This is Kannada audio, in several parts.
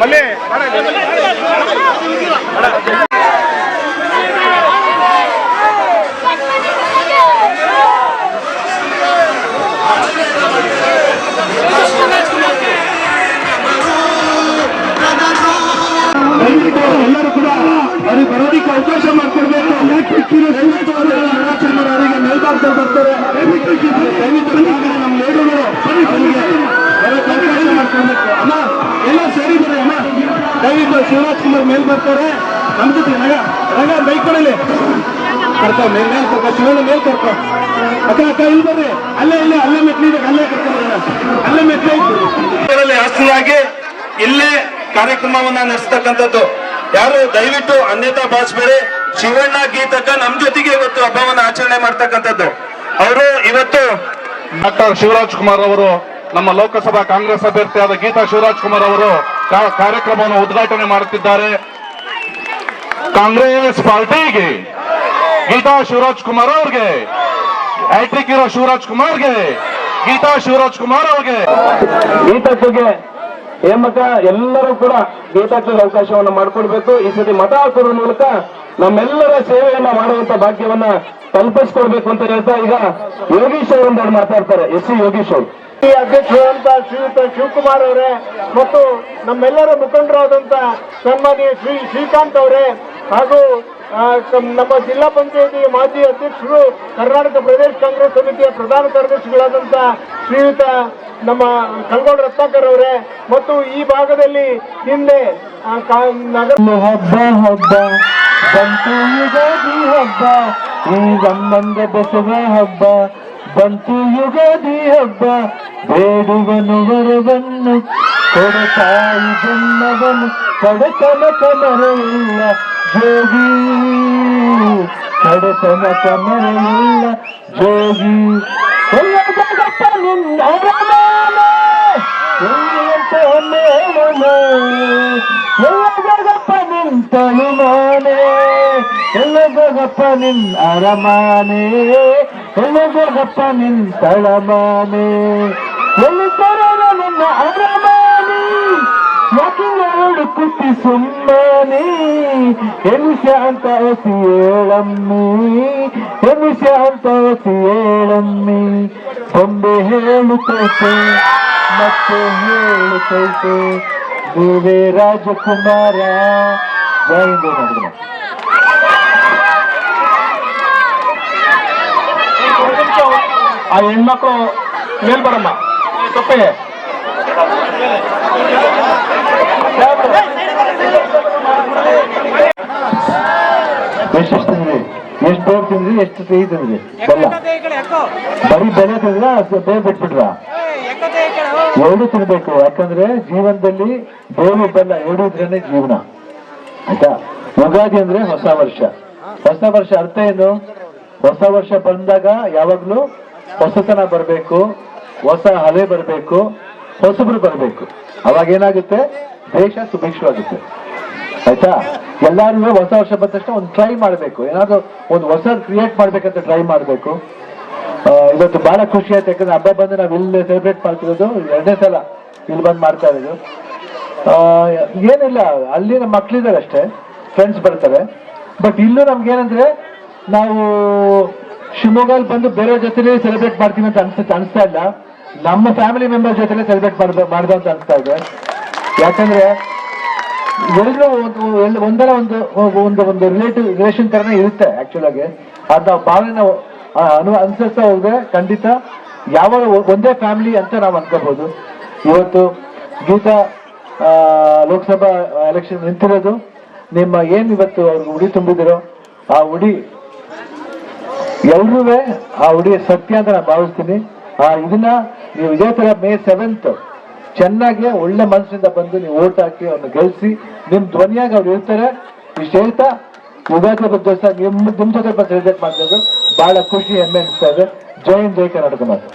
மல்லே மல்லே ಬರ್ತಾರೆ ನಮ್ಮ ಜೊತೆ ನಗ ನಗ ಬೈಕ್ ಕೊಡಲಿ ಮೇಲ್ ಮೇಲ್ ಕರ್ಕೊ ಶಿವನ ಮೇಲ್ ಕರ್ಕೊ. ಅಕ್ಕ ಅಕ್ಕ, ಇಲ್ಲಿ ಬರ್ರಿ. ಅಲ್ಲೇ, ಇಲ್ಲೇ, ಅಲ್ಲೇ ಮೆಟ್ಲಿದೆ ಅಲ್ಲೇ ಕರ್ಕೊಂಡು ಅಲ್ಲೇ ಮೆಟ್ಲಿ ಆಸ್ತಿಯಾಗಿ ಇಲ್ಲೇ ಕಾರ್ಯಕ್ರಮವನ್ನ ನಡೆಸ್ತಕ್ಕಂಥದ್ದು. ಯಾರು ದಯವಿಟ್ಟು ಅನ್ಯತಾ ಭಾವಿಸ್ಬೇಡಿ ಶಿವಣ್ಣ ಗೀತಕ್ಕ ನಮ್ ಜೊತೆಗೆ ಇವತ್ತು ಹಬ್ಬವನ್ನ ಆಚರಣೆ ಮಾಡ್ತಕ್ಕಂಥದ್ದು. ಅವರು ಇವತ್ತು ಡಾಕ್ಟರ್ ಶಿವರಾಜ್ ಕುಮಾರ್ ಅವರು, ನಮ್ಮ ಲೋಕಸಭಾ ಕಾಂಗ್ರೆಸ್ ಅಭ್ಯರ್ಥಿಯಾದ ಗೀತಾ ಶಿವರಾಜ್ ಕುಮಾರ್ ಅವರು ಕಾರ್ಯಕ್ರಮವನ್ನು ಉದ್ಘಾಟನೆ ಮಾಡುತ್ತಿದ್ದಾರೆ. ಕಾಂಗ್ರೆಸ್ ಪಾರ್ಟಿಗೆ ಗೀತಾ ಶಿವರಾಜ್ ಕುಮಾರ್ ಅವ್ರಿಗೆ ಹ್ಯಾಟ್ರಿಕ್ ಇರೋ ಶಿವರಾಜ್ ಕುಮಾರ್ಗೆ ಗೀತಾ ಶಿವರಾಜ್ ಕುಮಾರ್ ಅವ್ರಿಗೆ. ಗೀತಕ್ಕೆ ಏಮಕ ಎಲ್ಲರೂ ಕೂಡ ಗೀತಕ್ಕೆ ಅವಕಾಶವನ್ನು ಮಾಡಿಕೊಡ್ಬೇಕು. ಈ ಸತಿ ಮತ ಹಾಕೋದ್ರ ಮೂಲಕ ನಮ್ಮೆಲ್ಲರ ಸೇವೆಯನ್ನ ಮಾಡುವಂತ ಭಾಗ್ಯವನ್ನ ಕಲ್ಪಿಸ್ಕೊಡ್ಬೇಕು ಅಂತ ಹೇಳ್ತಾ ಈಗ ಯೋಗೀಶ್ ಅವರು ಒಂದೆರಡು ಮಾತಾಡ್ತಾರೆ ಎಸ್ ಸಿ ಯೋಗೀಶ್ ಅವರು. ಈ ಅಧ್ಯಕ್ಷರಾದಂತ ಶ್ರೀಯುತ ಶಿವಕುಮಾರ್ ಅವರೇ ಮತ್ತು ನಮ್ಮೆಲ್ಲರ ಮುಖಂಡರಾದಂತ ಸನ್ಮಾನ್ಯ ಶ್ರೀ ಶ್ರೀಕಾಂತ್ ಅವರೇ ಹಾಗೂ ನಮ್ಮ ಜಿಲ್ಲಾ ಪಂಚಾಯಿತಿ ಮಾಜಿ ಅಧ್ಯಕ್ಷರು ಕರ್ನಾಟಕ ಪ್ರದೇಶ ಕಾಂಗ್ರೆಸ್ ಸಮಿತಿಯ ಪ್ರಧಾನ ಕಾರ್ಯದರ್ಶಿಗಳಾದಂತ ಶ್ರೀಯುತ ನಮ್ಮ ಕಲ್ಗೋಡ್ ರತ್ನಾಕರ್ ಅವರೇ. ಮತ್ತು ಈ ಭಾಗದಲ್ಲಿ ಹಿಂದೆ ನಗರ ಹಬ್ಬ ಹಬ್ಬ. ಬಂತು ಯುಗಾದಿ ಹಬ್ಬ. ಈ ಸಂಬಂಧ ಬಸವ ಹಬ್ಬ. ಬಂತು ಯುಗಾದಿ ಹಬ್ಬ. ಬೇಡುವನು ವರವನ್ನು ಕೊಡತಾಯಿ ಜನ್ಮವನು ಕಡತನ ஜோகி. கடுத்தன கமரமுள்ள ஜோகி. எல்லகப்பனின் தனுமானே. எல்லகப்பனின் அறமானே. எல்லகப்பனின் தளமானே. எல்லு தரவனின் அறமானே ಮಾನೆ ಎಲ್ಲ ಜಗಪ್ಪ ನಿನ್ ಅರಮಾನೆ ಎಲ್ಲ ಜಗಪ್ಪ ನಿಂತಳ ಮಾನೆ ಎಲ್ಲಿ ತರದ ನನ್ನ ಅರಮಾನೆ ಯಾಕೆ ಎರಡು ಕುಟ್ಟಿ ಸುಮ್ಮನೆ ಎನಿಸ ಅಂತ ಹೊಸಿ ಏಳಮ್ಮಿ ಎನಿಸ ಅಂತ ಹೊಸಿ ಏಳಮ್ಮಿ ಬೊಂಬೆ ಹೇಳುತ್ತೈತೆ ಮತ್ತೆ ಹೇಳುತ್ತೈತೆ ನೀವೇ ರಾಜಕುಮಾರ ಜೈಂದ ನೋಡಿದ್ರೆ ಆ ಹೆಣ್ಮಕ್ಳು ಮೇಲ್ ಬರಮ್ಮ ಸೊಪ್ಪೆ ಎಷ್ಟು ಎಷ್ಟು ಬೇಗ ತಿಂದ್ರಿ ಎಷ್ಟು ಸಿಹಿ ತಿಂದ್ರಿ ಬರೀ ಬೆಲೆ ತಿಂದ್ರ ಬಿಟ್ಬಿಟ್ರ? ಎರಡು ತಿನ್ಬೇಕು. ಯಾಕಂದ್ರೆ ಜೀವನದಲ್ಲಿ ಬೇವು ಬೆಲ್ಲ ಎರಡು ಇದ್ರೇನೆ ಜೀವನ. ಆಯ್ತಾ? ಯುಗಾದಿ ಅಂದ್ರೆ ಹೊಸ ವರ್ಷ. ಹೊಸ ವರ್ಷ ಅರ್ಥ ಏನು? ಹೊಸ ವರ್ಷ ಬಂದಾಗ ಯಾವಾಗ್ಲೂ ಹೊಸತನ ಬರಬೇಕು. ಹೊಸ ಹಲೆ ಬರಬೇಕು. ಹೊಸಬ್ರು ಬರಬೇಕು. ಅವಾಗ ಏನಾಗುತ್ತೆ? ದೇಶ ಸುಭಿಕ್ಷವಾಗುತ್ತೆ. ಆಯ್ತಾ? ಎಲ್ಲಾರು ಹೊಸ ವರ್ಷ ಬಂದ ತಕ್ಷಣ ಒಂದು ಟ್ರೈ ಮಾಡಬೇಕು. ಏನಾದ್ರು ಒಂದು ಹೊಸ ಕ್ರಿಯೇಟ್ ಮಾಡ್ಬೇಕಂತ ಟ್ರೈ ಮಾಡಬೇಕು. ಇವತ್ತು ಬಹಳ ಖುಷಿ ಆಯ್ತು. ಯಾಕಂದ್ರೆ ಹಬ್ಬ ಬಂದು ನಾವು ಇಲ್ಲಿ ಸೆಲೆಬ್ರೇಟ್ ಮಾಡ್ತಿರೋದು ಎರಡನೇ ಸಲ ಇಲ್ಲಿ ಬಂದು ಮಾಡ್ತಾ ಇರೋದು. ಏನಿಲ್ಲ ಅಲ್ಲಿ ನಮ್ಮ ಮಕ್ಳಿದ್ದಾರೆ ಅಷ್ಟೇ. ಫ್ರೆಂಡ್ಸ್ ಬರ್ತಾರೆ. ಬಟ್ ಇಲ್ಲೂ ನಮ್ಗೆ ಏನಂದ್ರೆ ನಾವು ಶಿವಮೊಗ್ಗಲ್ಲಿ ಬಂದು ಬೇರೆ ಜೊತೆ ಸೆಲೆಬ್ರೇಟ್ ಮಾಡ್ತೀವಿ ಅಂತ ಅನ್ಸುತ್ತೆ ಅನ್ಸ್ತಾ ಇಲ್ಲ. ನಮ್ಮ ಫ್ಯಾಮಿಲಿ ಮೆಂಬರ್ ಜೊತೆಲೆ ಸೆಲೆಬ್ರೇಟ್ ಮಾಡ್ದ, ಮಾಡ್ದು ಅಂತ ಅನ್ಸ್ತಾ ಇದೆ. ಯಾಕಂದ್ರೆ ಎಲ್ಲರೂ ಒಂದು ಒಂದರ ಒಂದು ಒಂದು ಒಂದು ರಿಲೇಟಿವ್ ರಿಲೇಷನ್ ತರನೇ ಇರುತ್ತೆ ಆಕ್ಚುಲ್ ಆಗಿ. ಅದ್ ಭಾವನೆ ಅನು ಅನುಸರಿಸ್ತಾ ಹೋದ್ರೆ ಖಂಡಿತ ಯಾವಾಗ ಒಂದೇ ಫ್ಯಾಮಿಲಿ ಅಂತ ನಾವು ಅನ್ಕೋಬಹುದು. ಇವತ್ತು ಗೀತಾ ಲೋಕಸಭಾ ಎಲೆಕ್ಷನ್ ನಿಂತಿರೋದು. ನಿಮ್ಮ ಏನ್ ಇವತ್ತು ಅವ್ರಿಗೆ ಉಡಿ ತುಂಬಿದಿರೋ ಆ ಉಡಿ ಎಲ್ರೂ ಆ ಉಡಿ ಸತ್ಯ ಅಂತ ನಾನು ಭಾವಿಸ್ತೀನಿ. ಇದನ್ನ ನೀವು ಇದೇ ತರ ಮೇ ಸೆವೆಂತ್ ಚೆನ್ನಾಗಿ ಒಳ್ಳೆ ಮನಸ್ಸಿಂದ ಬಂದು ನೀವು ಓಟ್ ಹಾಕಿ ಅವ್ರನ್ನ ಗೆಲ್ಸಿ, ನಿಮ್ ಧ್ವನಿಯಾಗಿ ಅವ್ರು ಹೇಳ್ತಾರೆ, ಇಷ್ಟು ಹೇಳ್ತಾ ಹಬ್ಬದ ದಿವಸ ನಿಮ್ ನಿಮ್ ಜೊತೆ ಬಂದು ಸೆಲೆಬ್ರೇಟ್ ಮಾಡ್ತಿರೋದು ಬಹಳ ಖುಷಿ, ಹೆಮ್ಮೆ ಅನಿಸ್ತಾ ಇದೆ. ಜೈ ಹಿಂದ್, ಜೈ ಕರ್ನಾಟಕ ಮಾತು.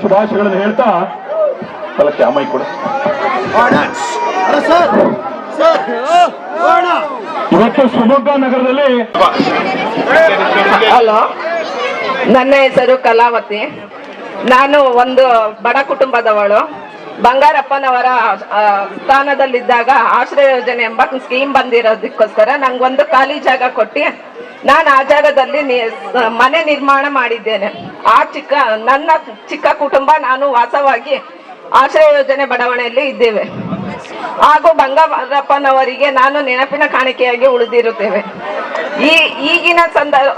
ಶುಭಾಶಯಗಳನ್ನು ಹೇಳ್ತಾ ಫಲಕ್ಕೆ ಅಮ್ಮಾಯಿ ಕೂಡ. ಇವತ್ತು ಶಿವಮೊಗ್ಗ ನಗರದಲ್ಲಿ ಹಲೋ ನನ್ನ ಹೆಸರು ಕಲಾವತಿ. ನಾನು ಒಂದು ಬಡ ಕುಟುಂಬದವಳು. ಬಂಗಾರಪ್ಪನವರ ಸ್ಥಾನದಲ್ಲಿದ್ದಾಗ ಆಶ್ರಯ ಯೋಜನೆ ಎಂಬ ಸ್ಕೀಮ್ ಬಂದಿರೋದಕ್ಕೋಸ್ಕರ ನಂಗೊಂದು ಖಾಲಿ ಜಾಗ ಕೊಟ್ಟು ನಾನು ಆ ಜಾಗದಲ್ಲಿ ನಿ- ಮನೆ ನಿರ್ಮಾಣ ಮಾಡಿದ್ದೇನೆ. ಆ ಚಿಕ್ಕ, ನನ್ನ ಚಿಕ್ಕ ಕುಟುಂಬ ನಾನು ವಾಸವಾಗಿ ಆಶ್ರಯ ಯೋಜನೆ ಬಡಾವಣೆಯಲ್ಲಿ ಇದ್ದೇವೆ. ಹಾಗೂ ಬಂಗಾರಪ್ಪನವರಿಗೆ ನಾನು ನೆನಪಿನ ಕಾಣಿಕೆಯಾಗಿ ಉಳಿದಿರುತ್ತೇವೆ. ಈ ಈಗಿನ ಸಂದರ್ಭ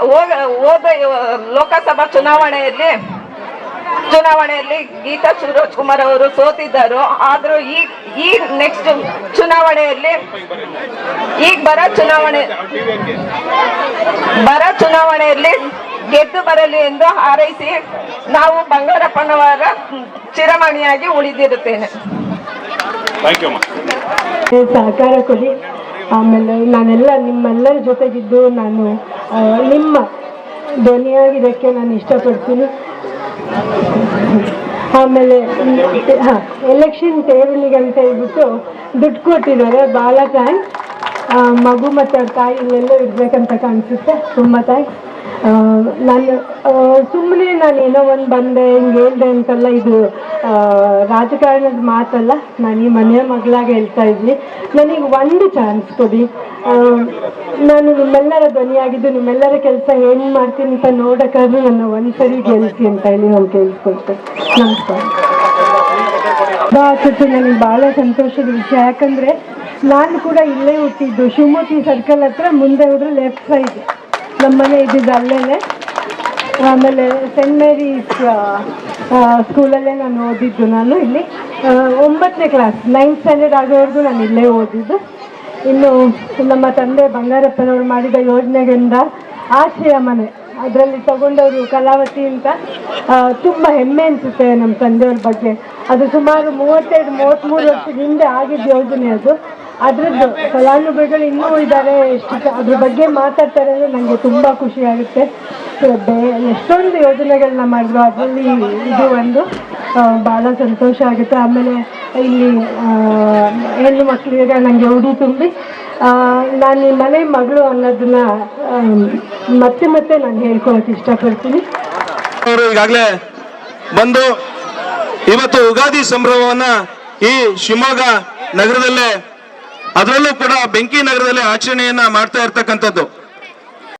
ಹೋದ ಲೋಕಸಭಾ ಚುನಾವಣೆಯಲ್ಲಿ ಚುನಾವಣೆಯಲ್ಲಿ ಗೀತಾ ಸುರೋಜ್ ಕುಮಾರ್ ಅವರು ಸೋತಿದ್ದರು. ಆದ್ರೂ ಈ ಈ ನೆಕ್ಸ್ಟ್ ಚುನಾವಣೆಯಲ್ಲಿ ಈಗ ಬರ ಚುನಾವಣೆ, ಬರ ಚುನಾವಣೆಯಲ್ಲಿ ಗೆದ್ದು ಬರಲಿ ಎಂದು ಹಾರೈಸಿ ನಾವು ಬಂಗಾರಪ್ಪನವರ ಚಿರಮಣಿಯಾಗಿ ಉಳಿದಿರುತ್ತೇನೆ. ಥ್ಯಾಂಕ್ ಯು ಅಮ್ಮ. ಸಹಕಾರ ಕೊಡಿ. ಆಮೇಲೆ ನಾನೆಲ್ಲ ನಿಮ್ಮೆಲ್ಲರ ಜೊತೆಗಿದ್ದು ನಾನು ನಿಮ್ಮ ಧ್ವನಿಯಾಗಿದ್ದಕ್ಕೆ ನಾನು ಇಷ್ಟಪಡ್ತೀನಿ. ಆಮೇಲೆ ಹಾಂ ಎಲೆಕ್ಷನ್ ಟೇಬಲಿಗೆ ಅಂತ ಹೇಳ್ಬಿಟ್ಟು ದುಡ್ಡು ಕೊಟ್ಟಿದ್ದಾರೆ. ಭಾಳ ಥ್ಯಾಂಕ್ಸ್ ಮಗು ಮತ್ತು ಅವ್ರ ತಾಯಿ ಇಲ್ಲೆಲ್ಲೋ ಇರಬೇಕಂತ ಕಾಣಿಸುತ್ತೆ. ತುಂಬ ಥ್ಯಾಂಕ್ಸ್ ನಾನು ಸುಮ್ಮನೆ ನಾನು ಏನೋ ಒಂದು ಬಂದೆ, ಹಿಂಗೆ ಹೇಳ್ದೆ ಅಂತಲ್ಲ, ಇದು ರಾಜಕಾರಣದ ಮಾತಲ್ಲ, ನಾನು ಈ ಮನೆಯ ಮಗಳಾಗಿ ಹೇಳ್ತಾ ಇದ್ವಿ ನನಗೆ ಒಂದು ಚಾನ್ಸ್ ಕೊಡಿ. ನಾನು ನಿಮ್ಮೆಲ್ಲರ ಧ್ವನಿಯಾಗಿದ್ದು, ನಿಮ್ಮೆಲ್ಲರ ಕೆಲಸ ಏನು ಮಾಡ್ತೀನಿ ಅಂತ ನೋಡೋಕ್ಕಾದ್ರೂ ನನ್ನ ಒಂದ್ಸರಿ ಗೆಲ್ಸಿ ಅಂತ ಹೇಳಿ ನಾನು ಕೇಳಿಸ್ಕೊಳ್ತೇನೆ ನಮಸ್ಕಾರ. ಆಚರಿಸಿ ನನಗೆ ಭಾಳ ಸಂತೋಷದ ವಿಷಯ. ಯಾಕಂದರೆ, ನಾನು ಕೂಡ ಇಲ್ಲೇ ಹುಟ್ಟಿದ್ದು. ಶಿವಮೂರ್ತಿ ಸರ್ಕಲ್ ಹತ್ರ ಮುಂದೆ ಹೋದ್ರೆ ಲೆಫ್ಟ್ ಸೈಡ್ ನಮ್ಮನೆ ಇದ್ದಿದ್ದು ಅಲ್ಲೇ ಆಮೇಲೆ ಸೆಂಟ್ ಮೇರೀಸ್ ಸ್ಕೂಲಲ್ಲೇ ನಾನು ಓದಿದ್ದು ನಾನು ಇಲ್ಲಿ. ಒಂಬತ್ತನೇ ಕ್ಲಾಸ್ ನೈನ್ತ್ ಸ್ಟ್ಯಾಂಡರ್ಡ್ ಆಗೋವರೆಗೂ ನಾನು ಇಲ್ಲೇ ಓದಿದ್ದು. ಇನ್ನು ನಮ್ಮ ತಂದೆ ಬಂಗಾರಪ್ಪನವರು ಮಾಡಿದ ಯೋಜನೆಗಳಿಂದ ಆಶಯ ಮನೆ, ಅದರಲ್ಲಿ ತಗೊಂಡವರು ಕಲಾವತಿ ಅಂತ ತುಂಬ ಹೆಮ್ಮೆ ಅನಿಸುತ್ತೆ ನಮ್ಮ ತಂದೆಯವ್ರ ಬಗ್ಗೆ. ಅದು ಸುಮಾರು ಮೂವತ್ತೆರಡು ಮೂವತ್ತ್ಮೂರು ವರ್ಷದ ಹಿಂದೆ ಆಗಿದ್ದ ಯೋಜನೆ ಅದು. ಅದರದ್ದು ಫಲಾನುಭವಿಗಳು ಇನ್ನೂ ಇದ್ದಾರೆ. ಎಷ್ಟು ಅದ್ರ ಬಗ್ಗೆ ಮಾತಾಡ್ತಾರೆ ಅಂದರೆ ನನಗೆ ತುಂಬ ಖುಷಿ ಆಗುತ್ತೆ. ಎಷ್ಟೊಂದು ಯೋಜನೆಗಳನ್ನ ಮಾಡಿದ್ರು. ಅದರಲ್ಲಿ ಇದು ಒಂದು ಭಾಳ ಸಂತೋಷ ಆಗುತ್ತೆ. ಆಮೇಲೆ ಇಲ್ಲಿ ಹೆಣ್ಣು ಮಕ್ಕಳಿಗೆ ನನಗೆ ಉಡಿ ತುಂಬಿ ನಾನು ಮನೆ ಮಗಳು ಅನ್ನೋದನ್ನ ಮತ್ತೆ ಮತ್ತೆ ನಾನು ಹೇಳ್ಕೊಳಕ್ಕೆ ಇಷ್ಟಪಡ್ತೀನಿ. ಈಗಾಗಲೇ ಬಂದು ಇವತ್ತು ಯುಗಾದಿ ಸಂಭ್ರಮವನ್ನ ಈ ಶಿವಮೊಗ್ಗ ನಗರದಲ್ಲೇ ಅದರಲ್ಲೂ ಕೂಡ ಬೆಂಕಿ ನಗರದಲ್ಲಿ ಆಚರಣೆಯನ್ನ ಮಾಡ್ತಾ ಇರ್ತಕ್ಕಂಥದ್ದು.